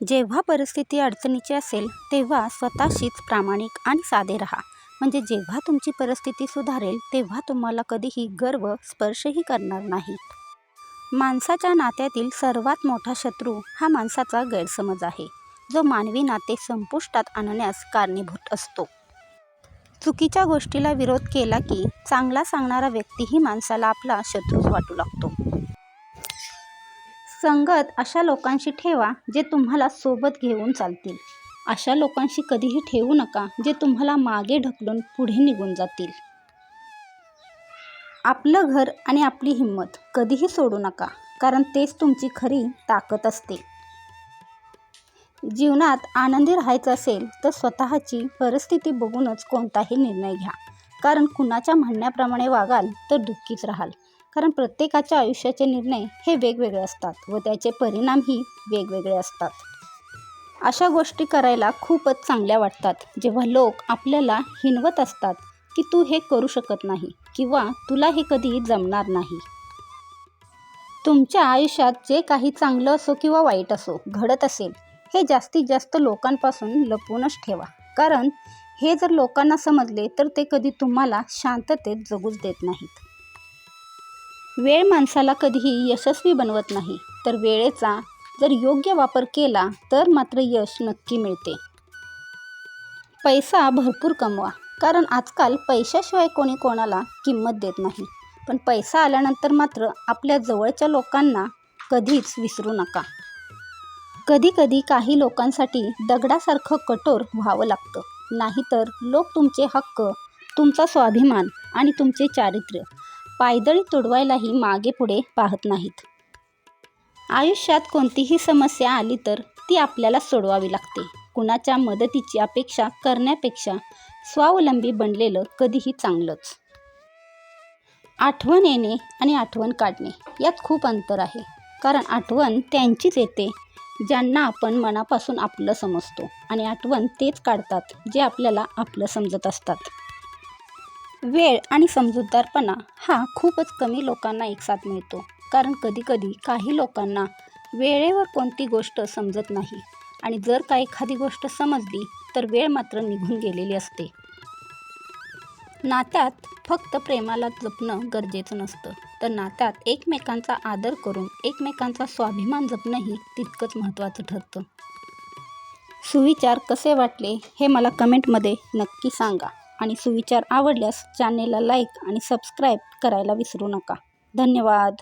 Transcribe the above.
जेव्हा परिस्थिती अडचणीची असेल तेव्हा स्वतःशीच प्रामाणिक आणि साधे राहा. म्हणजे जेव्हा तुमची परिस्थिती सुधारेल तेव्हा तुम्हाला कधीही गर्व स्पर्शही करणार नाही. माणसाच्या नात्यातील सर्वात मोठा शत्रू हा माणसाचा गैरसमज आहे. जो मानवी नाते संपुष्टात आणण्यास कारणीभूत असतो. चुकीच्या गोष्टीला विरोध केला की चांगला सांगणारा व्यक्तीही माणसाला आपला शत्रूच वाटू लागतो. संगत अशा लोकांशी ठेवा जे तुम्हाला सोबत घेऊन चालतील. अशा लोकांशी कधीही ठेवू नका जे तुम्हाला मागे ढकलून पुढे निघून जातील. आपलं घर आणि आपली हिंमत कधीही सोडू नका कारण तेच तुमची खरी ताकद असते. जीवनात आनंदी राहायचं असेल तर स्वतःची परिस्थिती बघूनच कोणताही निर्णय घ्या. कारण कुणाच्या म्हणण्याप्रमाणे वागाल तर दुःखीच राहाल. कारण प्रत्येकाच्या आयुष्याचे निर्णय हे वेगवेगळे असतात व त्याचे परिणामही वेगवेगळे असतात. अशा गोष्टी करायला खूपच चांगल्या वाटतात. जेव्हा लोक आपल्याला हिणवत असतात की तू हे करू शकत नाही किंवा तुला हे कधी जमणार नाही. तुमच्या आयुष्यात जे काही चांगलं असो किंवा वाईट असो घडत असेल हे जास्तीत जास्त लोकांपासून लपवूनच ठेवा. कारण हे जर लोकांना समजले तर ते कधी तुम्हाला शांततेत जगूच देत नाहीत. वेळ माणसाला कधीही यशस्वी बनवत नाही. तर वेळेचा जर योग्य वापर केला तर मात्र यश नक्की मिळते. पैसा भरपूर कमवा. कारण आजकाल पैशाशिवाय कोणी कोणाला किंमत देत नाही. पण पैसा आल्यानंतर मात्र आपल्या जवळच्या लोकांना कधीच विसरू नका. कधीकधी काही लोकांसाठी दगडासारखं कठोर व्हावं लागतं. नाहीतर लोक तुमचे हक्क तुमचा स्वाभिमान आणि तुमचे चारित्र्य पायदळी तुडवायलाही मागे पुढे पाहत नाहीत. आयुष्यात कोणतीही समस्या आली तर ती आपल्याला सोडवावी लागते. कुणाच्या मदतीची अपेक्षा करण्यापेक्षा स्वावलंबी बनलेलं कधीही चांगलंच. आठवण येणे आणि आठवण काढणे यात खूप अंतर आहे. कारण आठवण त्यांचीच येते ज्यांना आपण मनापासून आपलं समजतो. आणि आठवण तेच काढतात जे आपल्याला आपलं समजत असतात. वेळ आणि समजूतदारपणा हा खूपच कमी लोकांना एकसाथ मिळतो. कारण कधीकधी काही लोकांना वेळेवर कोणती गोष्ट समजत नाही आणि जर का एखादी गोष्ट समजली तर वेळ मात्र निघून गेलेली असते. नात्यात फक्त प्रेमाला जपणं गरजेचं नसतं. तर नात्यात एकमेकांचा आदर करून एकमेकांचा स्वाभिमान जपणंही तितकंच महत्त्वाचं ठरतं. सुविचार कसे वाटले हे मला कमेंटमध्ये नक्की सांगा. आणि सुविचार आवडल्यास चॅनेलला लाईक आणि सबस्क्राईब करायला विसरू नका. धन्यवाद.